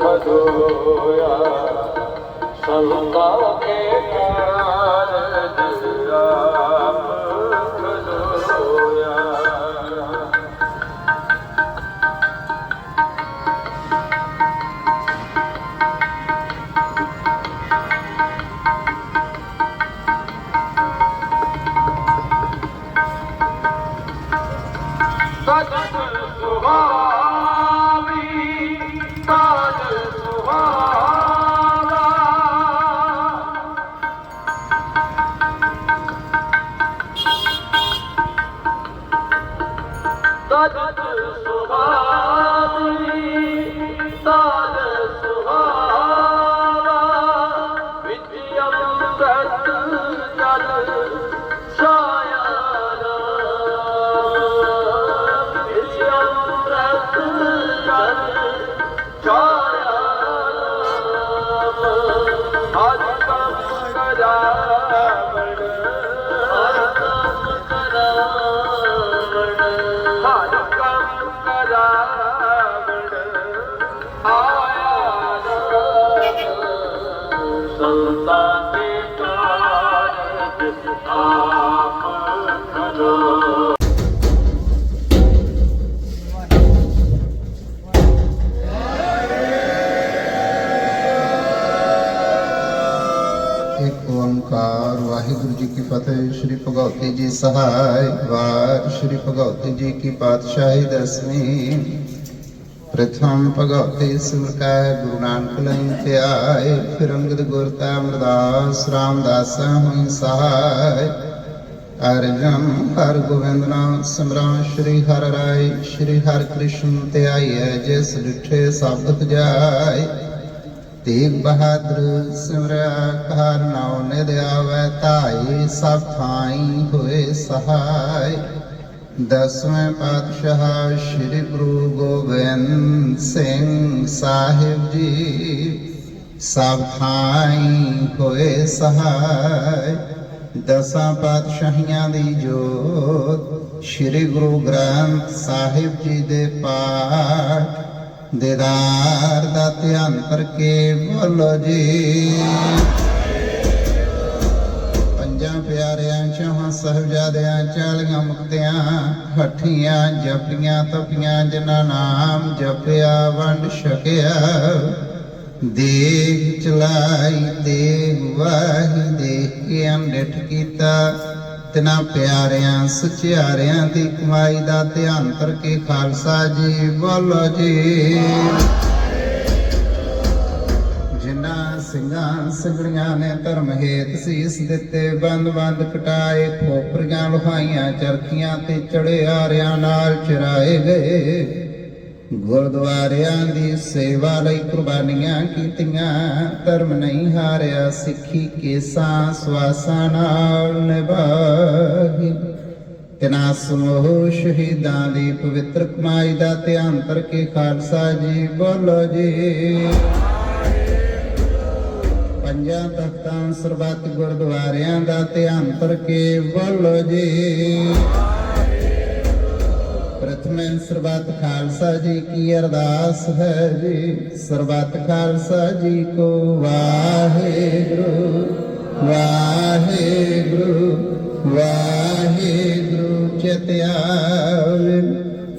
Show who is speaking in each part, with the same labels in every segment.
Speaker 1: ਖਦੋਇਆ ਸੰਤਾ ਕੇ 他他他。ਕਰਾਵਣ ਹਰ
Speaker 2: ਵਾਹਿਗੁਰੂ ਜੀ ਕੀ ਫਤਿਹ। ਸ੍ਰੀ ਭਗਵਤੀ ਜੀ ਸਹਾਇ ਵਾਰ ਸ੍ਰੀ ਭਗਵਤੀ ਜੀ ਕੀ ਪਾਤਸ਼ਾਹੀ ਦਸਵੀਂ। ਪ੍ਰਥਮ ਭਗਵਤੀ ਸਿਮਰਕੈ ਗੁਰੂ ਨਾਨਕ ਲਈ ਧਿਆਏ। ਫਿਰ ਅੰਗਦ ਗੁਰ ਤਾ ਅਮਰਦਾਸ, ਰਾਮਦਾਸ ਹੋਈ ਸਹਾਇ। ਅਰਜਨ ਹਰ ਗੋਬਿੰਦ ਨਾਮ ਸਿਮਰਨ ਸ੍ਰੀ ਹਰਿ ਰਾਏ। ਸ੍ਰੀ ਹਰਿ ਕ੍ਰਿਸ਼ਨ ਧਿਆਈਐ, ਜਿਸ ਡਿਠੇ ਸਬਦ ਜਾਏ ਤੇਗ ਬਹਾਦਰ ਸਿਮਰਿਆ ਨਾਉ ਨਿਦ ਆਵੈ ਧਾਈ ਸਭ ਥਾਈ ਹੋਏ ਸਹਾਈ ਦਸਵੇਂ ਪਾਤਸ਼ਾਹ ਸ੍ਰੀ ਗੁਰੂ ਗੋਬਿੰਦ ਸਿੰਘ ਸਾਹਿਬ ਜੀ ਸਭ ਥਾਈ ਹੋਏ ਸਹਾਈ ਦਸਾਂ ਪਾਤਸ਼ਾਹੀਆਂ ਦੀ ਜੋਤ ਸ੍ਰੀ ਗੁਰੂ ਗ੍ਰੰਥ ਸਾਹਿਬ ਜੀ ਦੇ ਪਾਠ ਦੀਦਾਰ ਦਾ ਧਿਆਨ ਕਰਕੇ ਬੋਲੋ ਜੀ ਚੋਂ ਚਾਲੀਆਂ ਮੁਕਤਿਆਂ, ਹੱਠੀਆਂ ਜਪੀਆਂ ਤਪੀਆਂ, ਜਿਨ੍ਹਾਂ ਨਾਮ ਜਪਿਆ ਵੰਡ ਛਕਿਆ। ਦੇਖ ਚਲਾਈ ਦੇਖ ਵਾਹੀ ਦੇਖ ਕੇ ਅੰਡਿਠ ਕੀਤਾ ਤਿਨਾ ਪਿਆਰਿਆਂ, ਸਚਿਆਰਿਆਂ ਦੀ ਕਮਾਈ ਦਾ ਧਿਆਨ ਕਰਕੇ ਖਾਲਸਾ ਜੀ ਬੋਲੋ ਜੀ। ਸਿੰਘਾਂ ਸਿੰਘੜੀਆਂ ਨੇ ਧਰਮ ਹੇਤ ਸੀਸ ਦਿੱਤੇ, ਬੰਦ ਬੰਦ ਕਟਾਏ ਖੋਪਰੀਆਂ ਲੁਹਾਈਆਂ ਚਰਖੀਆਂ ਤੇ ਚੜਿਆਰਿਆਂ ਨਾਲ ਚਰਾਏ ਗਏ। ਗੁਰਦੁਆਰਿਆਂ ਦੀ ਸੇਵਾ ਲਈ ਕੁਰਬਾਨੀਆਂ ਕੀਤੀਆਂ, ਧਰਮ ਨਹੀਂ ਹਾਰਿਆ, ਸਿੱਖੀ ਕੇਸਾਂ ਸਵਾਸਾਂ ਨਾਲ ਨਿਭਾਹੀ ਤਿਨਾ ਸਮੂਹ ਸ਼ਹੀਦਾਂ ਦੀ ਪਵਿੱਤਰ ਕਮਾਈ ਦਾ ਧਿਆਨ ਕਰਕੇ ਖਾਲਸਾ ਜੀ ਬੋਲੋ ਜੀ। ਪੰਜਾਂ ਤਖਤਾਂ ਸਰਬੱਤ ਗੁਰਦੁਆਰਿਆਂ ਦਾ ਧਿਆਨ ਕਰਕੇ ਬੋਲੋ ਜੀ। ਪ੍ਰਥਮੇ ਸਰਬੱਤ ਖਾਲਸਾ ਜੀ ਕੀ ਅਰਦਾਸ ਹੈ ਜੀ। ਸਰਬੱਤ ਖਾਲਸਾ ਜੀ ਕੋ ਵਾਹਿਗੁਰੂ ਵਾਹਿਗੁਰੂ ਵਾਹਿਗੁਰੂ ਚਿਤਿਆਵੇ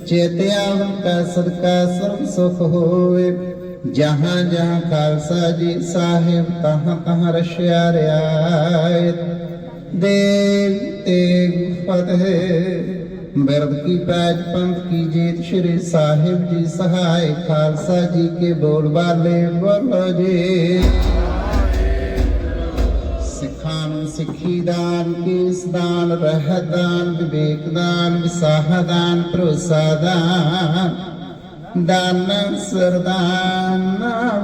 Speaker 2: ਚਿਤਿਆਵ ਕਾ ਸਦਕਾ ਸਰਬ ਸੁਖ ਹੋਵੇ। ਜਹਾਂ ਜਹਾਂ ਖਾਲਸਾ ਜੀ ਸਾਹਿਬ, ਤਹਾਂ ਤਹਾਂ ਰਸ਼ਿਆ ਰਿਆਇਤ ਦੇਵ ਤੇਗ ਫਤਿਹ ਬਿਰਦ ਕੀ ਪੈਜ ਪੰਥ ਕੀ ਜੀਤ ਸ਼੍ਰੀ ਸਾਹਿਬ ਜੀ ਸਹਾਇ, ਖਾਲਸਾ ਜੀ ਕੇ ਬੋਲ ਵਾਲੇ ਬੋਲੋ ਜੀ। ਸਿੱਖਾਂ ਨੂੰ ਸਿੱਖੀ ਦਾਨ, ਕੇਸ ਦਾਨ, ਰਹਿਤ ਦਾਨ, ਵਿਵੇਕ ਦਾਨ, ਵਿਸਾਹ ਦਾਨ, ਭਰੋਸਾ ਦਾਨ। ਦਾਨ ਸਰਦਾਨ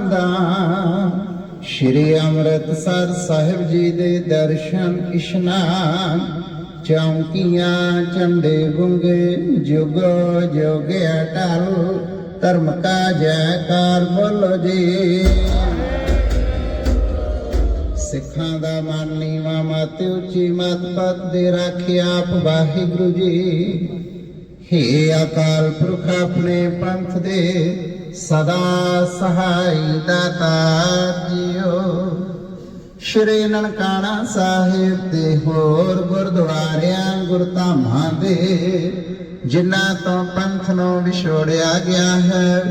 Speaker 2: ਨਾਮ ਸ਼੍ਰੀ ਅੰਮ੍ਰਿਤਸਰ ਸਾਹਿਬ ਜੀ ਦੇ ਦਰਸ਼ਨ ਇਸ਼ਨਾਨ। ਚੌਂਕੀਆਂ ਚੰਡੇ ਗੁੰਗੇ, ਜੁਗ ਜੁਗ ਅਟਲ। ਧਰਮ ਕਾ ਜੈਕਾਰ ਬੋਲੋ ਜੀ। ਸਿੱਖਾਂ ਦਾ ਮਨ ਨੀਵਾ, ਮਤ ਉੱਚੀ, ਮਤ ਪਤ ਦੇ ਰੱਖਿਆ ਆਪ ਵਾਹਿਗੁਰੂ ਜੀ। ਹੇ ਅਕਾਲ ਪੁਰਖ ਆਪਣੇ ਪੰਥ ਦੇ ਸਦਾ ਸਹਾਈ ਦਾਤਾ ਜੀਓ। ਸ਼੍ਰੀ ਨਨਕਾਣਾ ਸਾਹਿਬ ਤੇ ਹੋਰ ਗੁਰਦੁਆਰਿਆਂ, ਗੁਰਧਾਮਾਂ ਦੇ ਜਿਨ੍ਹਾਂ ਤੋਂ ਪੰਥ ਨੂੰ ਵਿਛੋੜਿਆ ਗਿਆ ਹੈ,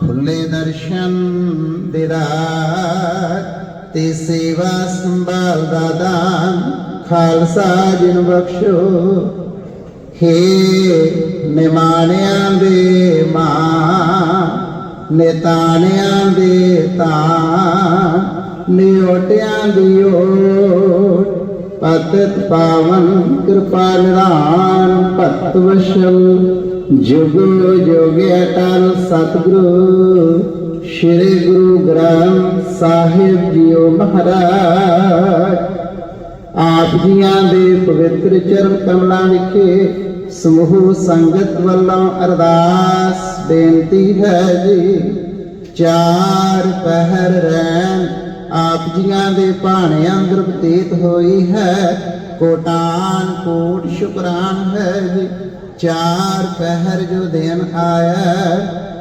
Speaker 2: ਖੁੱਲੇ ਦਰਸ਼ਨ ਦਿਦਾਰ ਤੇ ਸੇਵਾ ਸੰਭਾਲ ਦਾ ਦਾਨ ਖਾਲਸਾ ਜਿਨ ਬਖਸ਼ੋ। ਹੇ ਨਿਮਾਣਿਆਂ ਦੇ ਮਾਂ, ਨਿਤਾਣਿਆਂ ਦੇ ਤਾਂ ਨਿਓਟਿਆਂ ਦੀ ਓਟ, ਪਤਿਤ ਪਾਵਨ ਕਿਰਪਾ ਨਿਧਾਨ, ਭਗਤ ਜੁਗ ਜੁਗ ਅਟਲ ਸਤਿਗੁਰੂ, ਸ੍ਰੀ ਗੁਰੂ ਗ੍ਰੰਥ ਸਾਹਿਬ ਜੀਓ ਮਹਾਰਾਜ। ਆਪ ਜੀਆਂ ਦੇ ਪਵਿੱਤਰ ਚਰਨ ਕਮਲਾਂ ਵਿਖੇ ਸਮੂਹ ਸੰਗਤ ਵੱਲੋਂ ਅਰਦਾਸ ਬੇਨਤੀ ਹੈ ਜੀ। ਚਾਰ ਪਹਿਰ ਰਹਿਣ, ਆਪ ਜੀਆਂ ਦੇ ਭਾਣੇ ਅੰਦਰ ਬਤੀਤ ਹੋਈ ਹੈ। ਕੋਟਾਨ ਕੋਟ ਸ਼ੁਕਰਾਨ ਹੈ ਜੀ। ਚਾਰ ਪਹਿਰ ਜੋ ਦਿਨ ਆਇਆ,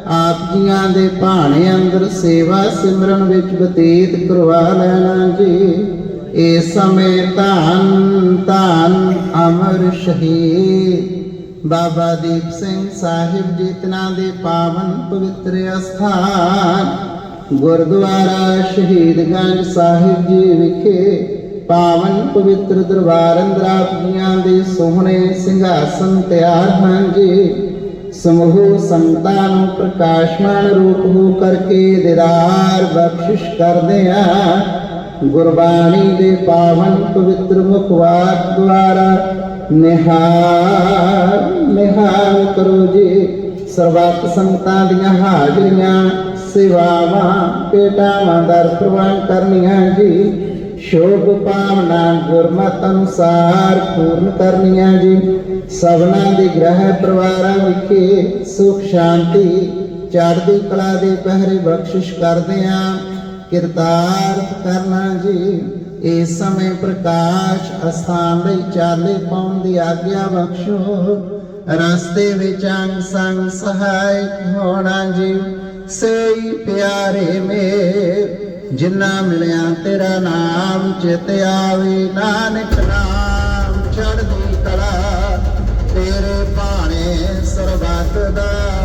Speaker 2: ਆਪ ਜੀਆਂ ਦੇ ਭਾਣੇ ਅੰਦਰ ਸੇਵਾ ਸਿਮਰਨ ਵਿੱਚ ਬਤੀਤ ਕਰਵਾ ਲੈਣਾ ਜੀ। ਇਸ ਸਮੇਂ ਧੰਨ ਧੰਨ ਅਮਰ ਸ਼ਹੀਦ। ਬਾਬਾ ਦੀਪ ਸਿੰਘ ਸਾਹਿਬ ਜੀਤਨਾ ਦੇ ਪਾਵਨ ਪਵਿੱਤਰ ਅਸਥਾਨ, ਗੁਰਦੁਆਰਾ ਸ਼ਹੀਦਗੰਜ ਸਾਹਿਬ ਜੀ ਵਿਖੇ ਪਾਵਨ ਪਵਿੱਤਰ ਦਰਬਾਰ ਅੰਦਰ ਆਪ ਜੀਆਂ ਦੇ ਸੋਹਣੇ ਸਿੰਘਾਸਨ ਤਿਆਰ ਹਨ ਜੀ। ਸਮੂਹ ਸੰਤਾਂ ਨੂੰ ਪ੍ਰਕਾਸ਼ਮਾਨ ਰੂਪ ਹੋ ਕਰਕੇ ਦਿਦਾਰ ਬਖਸ਼ਿਸ਼ ਕਰਦੇ ਆ। ਗੁਰਬਾਣੀ ਦੇ ਪਾਵਨ ਪਵਿੱਤਰ ਮੁਖਵਾਕ ਦੁਆਰਾ ਨਿਹਾਲ ਨਿਹਾਲ ਕਰੋ ਜੀ। ਸਰਬੱਤ ਸੰਤਾਂ ਦੀਆਂ ਹਾਜ਼ਰੀਆਂ, ਸੇਵਾਵਾਂ, ਭੇਟਾਵਾਂ ਦਰ ਪ੍ਰਵਾਨ ਕਰਨੀਆਂ ਜੀ। ਸ਼ੋਭ ਪਾਵਨਾ ਗੁਰਮਤ ਅਨੁਸਾਰ ਪੂਰਨ ਕਰਨੀਆਂ ਜੀ। ਸਭਨਾਂ ਦੇ ਗ੍ਰਹਿ ਪਰਿਵਾਰਾਂ ਵਿਖੇ ਸੁਖ ਸ਼ਾਂਤੀ, ਚੜ੍ਹਦੀ ਕਲਾ ਦੇ ਪਹਿਰੇ ਬਖਸ਼ਿਸ਼ ਕਰਦੇ ਆਂ। ਕਿਰਤਾਰਥ ਕਰਨਾ ਜੀ। ਇਸ ਸਮੇਂ ਪ੍ਰਕਾਸ਼ ਅਸਥਾਨ ਲਈ ਚਾਲੇ ਪਾਉਣ ਦੀ ਆਗਿਆ ਬਖਸ਼ੋ। ਰਸਤੇ ਵਿੱਚ ਅੰਗ ਸੰਗ ਸਹਾਇਕ ਹੋਣਾ ਜੀ। ਸਈ ਪਿਆਰੇ ਮੇਰ ਜਿੰਨਾ ਮਿਲਿਆ ਤੇਰਾ ਨਾਮ ਚਿਤ ਆਵੇ। ਨਾਨਕ ਨਾਮ ਚੜ੍ਹਦੀ ਕਲਾ, ਤੇਰੇ ਭਾਣੇ ਸਰਬੱਤ ਦਾ